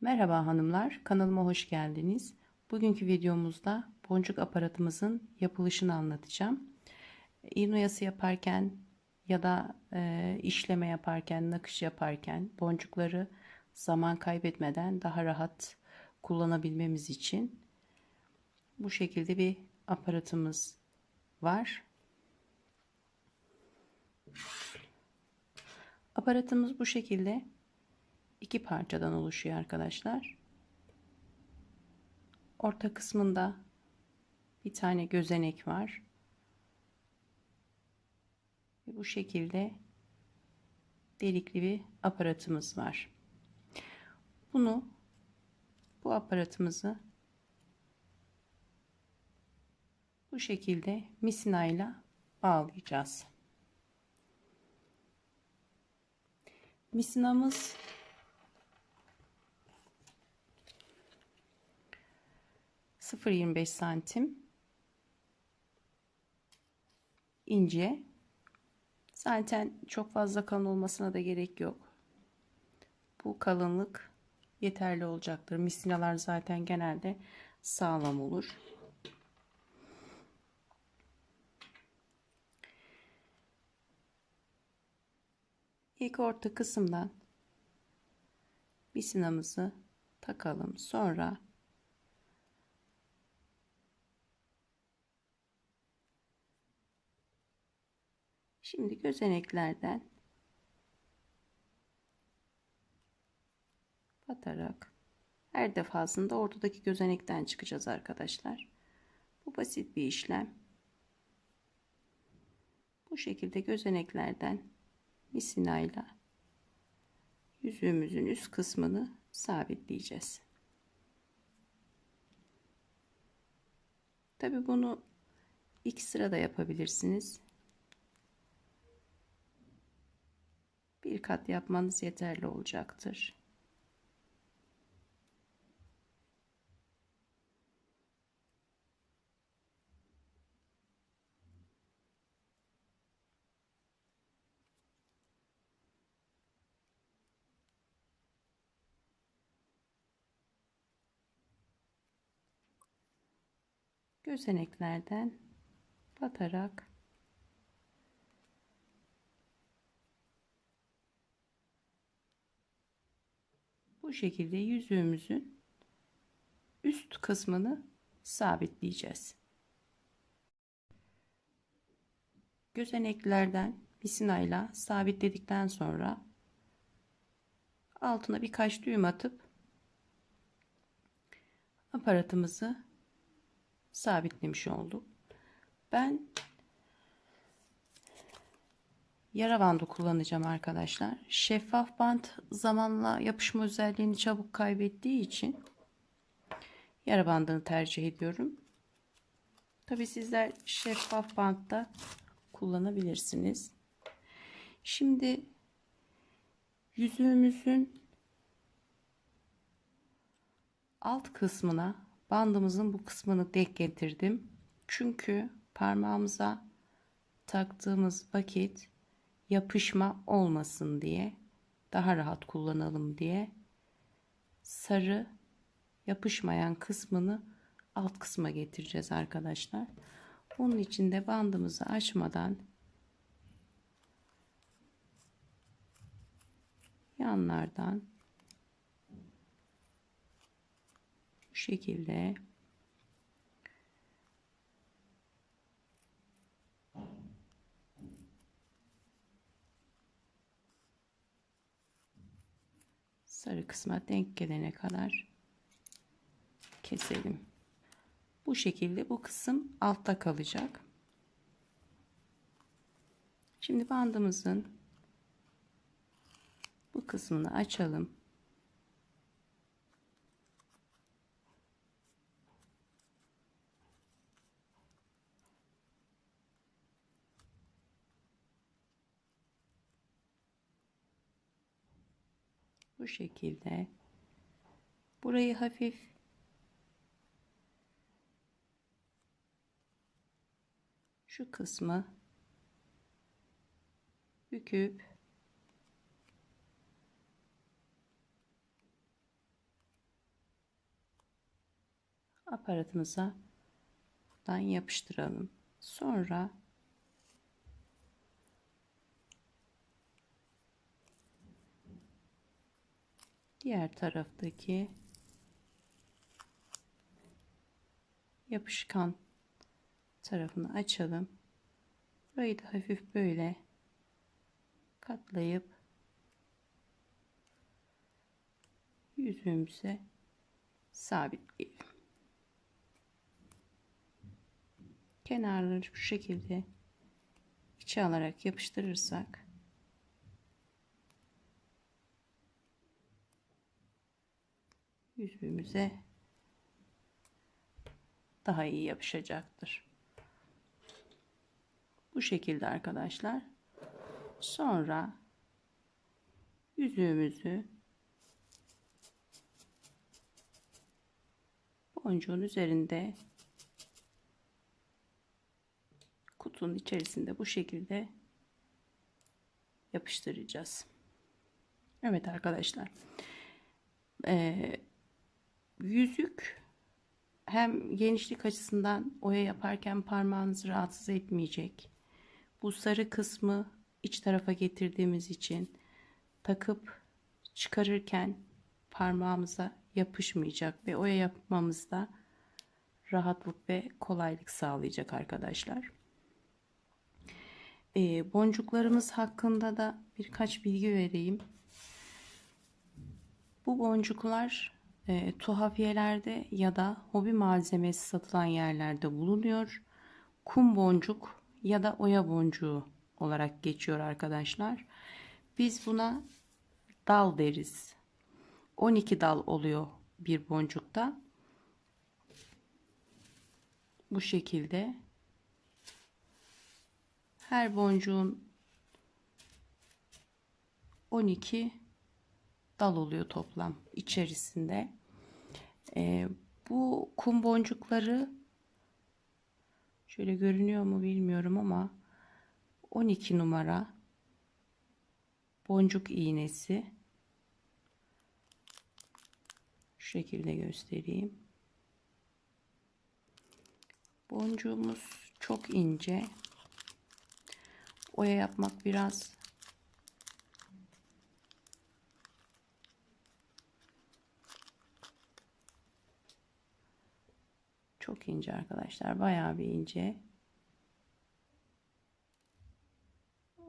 Merhaba hanımlar, kanalıma hoş geldiniz. Bugünkü videomuzda boncuk aparatımızın yapılışını anlatacağım. İğne oyası yaparken ya da e, işleme yaparken, nakış yaparken boncukları zaman kaybetmeden daha rahat kullanabilmemiz için bu şekilde bir aparatımız var. Aparatımız bu şekilde iki parçadan oluşuyor arkadaşlar. Orta kısmında bir tane gözenek var. Ve bu şekilde delikli bir aparatımız var. Bunu bu aparatımızı bu şekilde misinayla bağlayacağız. Misinamız sıfır yirmi beş santim ince. Zaten çok fazla kalın olmasına da gerek yok. Bu kalınlık yeterli olacaktır. Misinalar zaten genelde sağlam olur. İlk orta kısımdan misinamızı takalım. Sonra Şimdi gözeneklerden batarak her defasında ortadaki gözenekten çıkacağız arkadaşlar. Bu basit bir işlem. Bu şekilde gözeneklerden misinayla yüzüğümüzün üst kısmını sabitleyeceğiz. Tabi bunu ilk sırada yapabilirsiniz. Bir kat yapmanız yeterli olacaktır. gözeneklerden batarak bu şekilde yüzüğümüzün üst kısmını sabitleyeceğiz. Gözeneklerden misinayla sabitledikten sonra altına birkaç düğüm atıp aparatımızı sabitlemiş olduk. Ben yara bandı kullanacağım arkadaşlar. Şeffaf bant zamanla yapışma özelliğini çabuk kaybettiği için yara bandını tercih ediyorum. Tabi sizler şeffaf bantta kullanabilirsiniz. Şimdi yüzüğümüzün alt kısmına bandımızın bu kısmını denk getirdim. Çünkü parmağımıza taktığımız vakit yapışma olmasın diye daha rahat kullanalım diye sarı yapışmayan kısmını alt kısma getireceğiz arkadaşlar. Bunun için de bandımızı açmadan yanlardan bu şekilde sarı kısma denk gelene kadar keselim. Bu şekilde bu kısım altta kalacak. Şimdi bandımızın bu kısmını açalım. bu şekilde burayı hafif şu kısmı büküp aparatımıza yapıştıralım. Sonra diğer taraftaki yapışkan tarafını açalım. Burayı da hafif böyle katlayıp yüzüğümüze sabitleyelim. Kenarları bu şekilde içe alarak yapıştırırsak yüzüğümüze daha iyi yapışacaktır. Bu şekilde arkadaşlar. Sonra yüzüğümüzü boncuğun üzerinde kutunun içerisinde bu şekilde yapıştıracağız. Evet arkadaşlar. Ee, yüzük hem genişlik açısından oya yaparken parmağınızı rahatsız etmeyecek. Bu sarı kısmı iç tarafa getirdiğimiz için takıp çıkarırken parmağımıza yapışmayacak ve oya yapmamızda rahatlık ve kolaylık sağlayacak arkadaşlar. Ee, boncuklarımız hakkında da birkaç bilgi vereyim. Bu boncuklar e, tuhafiyelerde ya da hobi malzemesi satılan yerlerde bulunuyor. Kum boncuk ya da oya boncuğu olarak geçiyor arkadaşlar. Biz buna dal deriz. 12 dal oluyor bir boncukta. Bu şekilde her boncuğun 12 dal oluyor toplam içerisinde. Ee, bu kum boncukları şöyle görünüyor mu bilmiyorum ama 12 numara boncuk iğnesi şu şekilde göstereyim. Boncuğumuz çok ince. Oya yapmak biraz Çok ince arkadaşlar. Bayağı bir ince.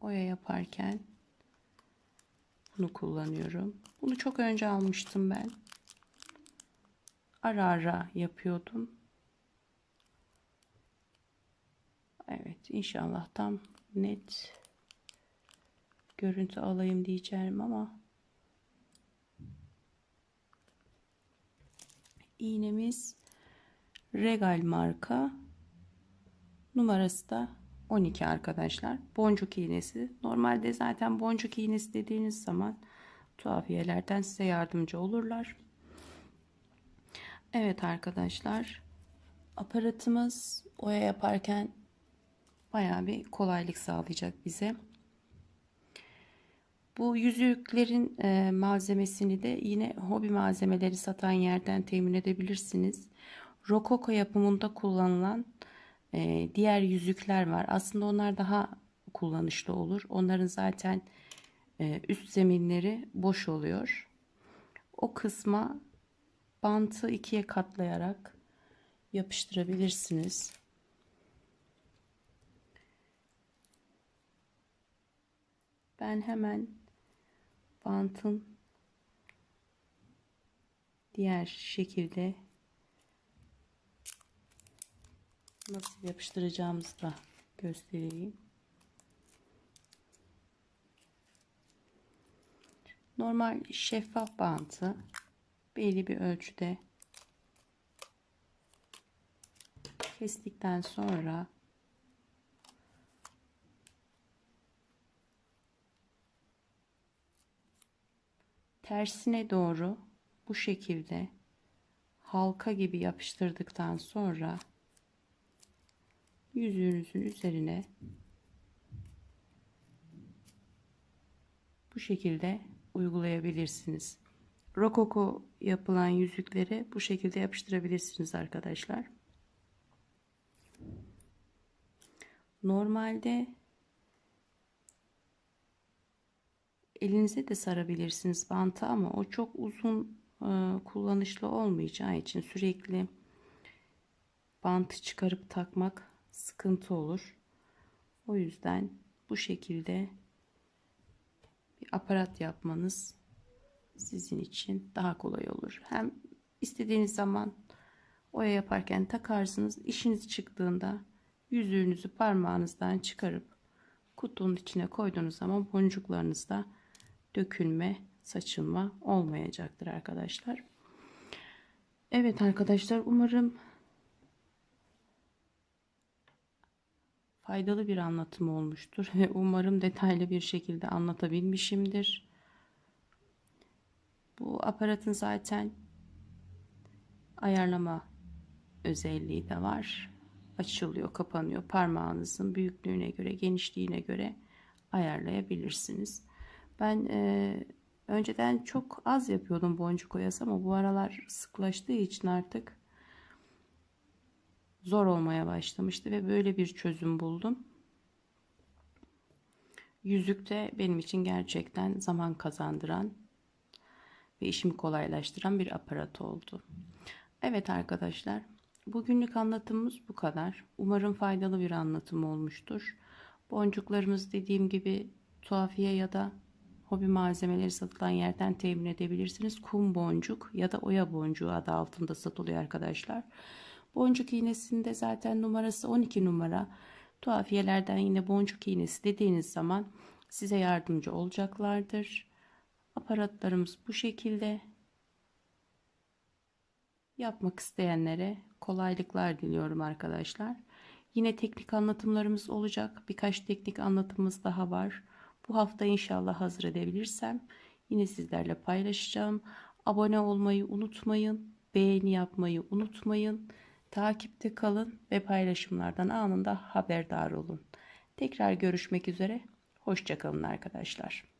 Oya yaparken bunu kullanıyorum. Bunu çok önce almıştım ben. Ara ara yapıyordum. Evet inşallah tam net görüntü alayım diyeceğim ama iğnemiz Regal marka numarası da 12 arkadaşlar. Boncuk iğnesi. Normalde zaten boncuk iğnesi dediğiniz zaman tuhafiyelerden size yardımcı olurlar. Evet arkadaşlar. Aparatımız oya yaparken baya bir kolaylık sağlayacak bize. Bu yüzüklerin e, malzemesini de yine hobi malzemeleri satan yerden temin edebilirsiniz. Rokoko yapımında kullanılan e, diğer yüzükler var. Aslında onlar daha kullanışlı olur. Onların zaten e, üst zeminleri boş oluyor. O kısma bantı ikiye katlayarak yapıştırabilirsiniz. Ben hemen bantın diğer şekilde nasıl yapıştıracağımızı da göstereyim. Normal şeffaf bantı belli bir ölçüde kestikten sonra tersine doğru bu şekilde halka gibi yapıştırdıktan sonra yüzüğünüzün üzerine bu şekilde uygulayabilirsiniz. rokoko yapılan yüzükleri bu şekilde yapıştırabilirsiniz arkadaşlar. Normalde elinize de sarabilirsiniz bantı ama o çok uzun e, kullanışlı olmayacağı için sürekli bantı çıkarıp takmak sıkıntı olur. O yüzden bu şekilde bir aparat yapmanız sizin için daha kolay olur. Hem istediğiniz zaman oya yaparken takarsınız. İşiniz çıktığında yüzüğünüzü parmağınızdan çıkarıp kutunun içine koyduğunuz zaman boncuklarınızda dökülme, saçılma olmayacaktır arkadaşlar. Evet arkadaşlar umarım faydalı bir anlatım olmuştur ve umarım detaylı bir şekilde anlatabilmişimdir. Bu aparatın zaten ayarlama özelliği de var. Açılıyor, kapanıyor. Parmağınızın büyüklüğüne göre, genişliğine göre ayarlayabilirsiniz. Ben e, önceden çok az yapıyordum boncuk oyası ama bu aralar sıklaştığı için artık zor olmaya başlamıştı ve böyle bir çözüm buldum. Yüzük de benim için gerçekten zaman kazandıran ve işimi kolaylaştıran bir aparat oldu. Evet arkadaşlar, bugünlük anlatımımız bu kadar. Umarım faydalı bir anlatım olmuştur. Boncuklarımız dediğim gibi tuhafiye ya da hobi malzemeleri satılan yerden temin edebilirsiniz. Kum boncuk ya da oya boncuğu adı altında satılıyor arkadaşlar. Boncuk iğnesinde zaten numarası 12 numara. Tuhafiyelerden yine boncuk iğnesi dediğiniz zaman size yardımcı olacaklardır. Aparatlarımız bu şekilde. Yapmak isteyenlere kolaylıklar diliyorum arkadaşlar. Yine teknik anlatımlarımız olacak. Birkaç teknik anlatımımız daha var. Bu hafta inşallah hazır edebilirsem yine sizlerle paylaşacağım. Abone olmayı unutmayın. Beğeni yapmayı unutmayın. Takipte kalın ve paylaşımlardan anında haberdar olun. Tekrar görüşmek üzere. Hoşçakalın arkadaşlar.